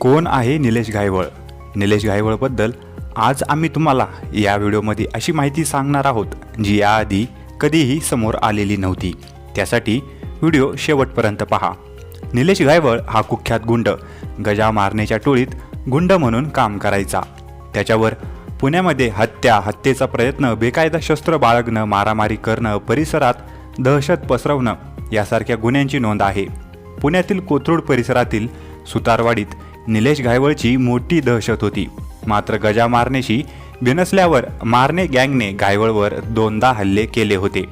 कोण आहे निलेश घायवळ निलेश घायवळबद्दल आज आम्ही तुम्हाला या व्हिडिओमध्ये अशी माहिती सांगणार आहोत जी याआधी कधीही समोर आलेली नव्हती. त्यासाठी व्हिडिओ शेवटपर्यंत पहा. निलेश घायवळ हा कुख्यात गुंड. गजा मारण्याच्या टोळीत गुंड म्हणून काम करायचा. त्याच्यावर पुण्यामध्ये हत्या हत्येचा प्रयत्न बेकायदा शस्त्र बाळगणं मारामारी करणं परिसरात दहशत पसरवणं यासारख्या गुन्ह्यांची नोंद आहे. पुण्यातील कोथरूड परिसरातील सुतारवाडीत निलेश घायवळची मोठी दहशत होती. मात्र गजा मारणेशी बिनसल्यावर मारणे गँगने घायवळवर दोनदा हल्ले केले होते.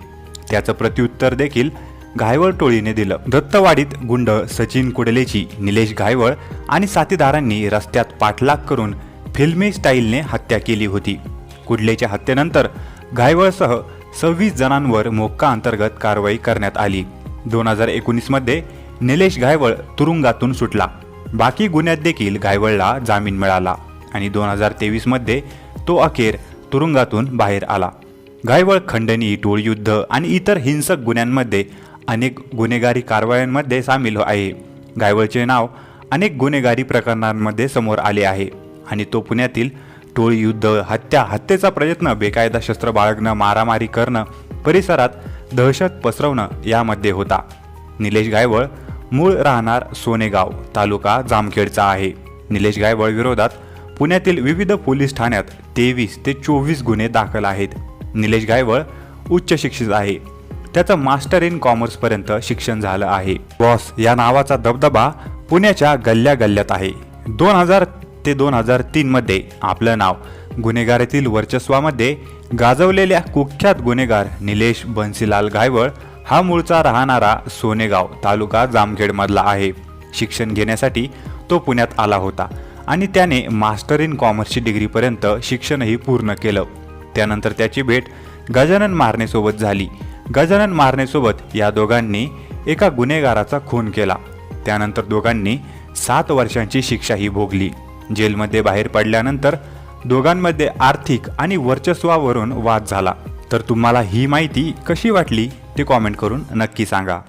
त्याचं प्रत्युत्तर देखील घायवळ टोळीने दिलं. दत्तवाडीत गुंड सचिन कुडलेची निलेश घायवळ आणि साथीदारांनी रस्त्यात पाठलाग करून फिल्मी स्टाईलने हत्या केली होती. कुडलेच्या हत्येनंतर घायवळसह सव्वीस जणांवर मोक्का अंतर्गत कारवाई करण्यात आली. दोन हजार एकोणीसमध्ये निलेश घायवळ तुरुंगातून सुटला. बाकी गुन्ह्यात देखील घायवळला जामीन मिळाला आणि दोन हजार तेवीसमध्ये तो अखेर तुरुंगातून बाहेर आला. घायवळ खंडणी टोळयुद्ध आणि इतर हिंसक गुन्ह्यांमध्ये अनेक गुन्हेगारी कारवायांमध्ये सामील आहे. घायवळचे नाव अनेक गुन्हेगारी प्रकरणांमध्ये समोर आले आहे आणि तो पुण्यातील टोळीयुद्ध हत्या हत्येचा प्रयत्न बेकायदा शस्त्र बाळगणं मारामारी करणं परिसरात दहशत पसरवणं यामध्ये होता. निलेश गायवळ मूळ राहणार सोनेगाव तालुका जामखेडचा आहे. निलेश गायवळ विरोधात पुण्यातील विविध पोलीस ठाण्यात तेवीस ते चोवीस गुन्हे दाखल आहेत. निलेश गायवळ उच्च शिक्षित आहे. त्याचं मास्टर इन कॉमर्सपर्यंत शिक्षण झालं आहे. बॉस या नावाचा दबदबा पुण्याच्या गल्ल्या गल्ल्यात आहे. दोन हजार ते दोन हजार तीनमध्ये आपलं नाव गुन्हेगारीतील वर्चस्वामध्ये गाजवलेल्या कुख्यात गुन्हेगार निलेश बन्सीलाल गायवळ हा मूळचा राहणारा सोनेगाव तालुका जामखेडमधला आहे. शिक्षण घेण्यासाठी तो पुण्यात आला होता आणि त्याने मास्टर इन कॉमर्सची डिग्रीपर्यंत शिक्षणही पूर्ण केलं. त्यानंतर त्याची भेट गजानन मारणेसोबत झाली. गजानन मारणेसोबत या दोघांनी एका गुन्हेगाराचा खून केला. त्यानंतर दोघांनी सात वर्षांची शिक्षाही भोगली. जेलमध्ये बाहेर पडल्यानंतर दोघांमध्ये आर्थिक आणि वर्चस्वावरून वाद झाला. तर तुम्हाला ही माहिती कशी वाटली ते कॉमेंट करून नक्की सांगा.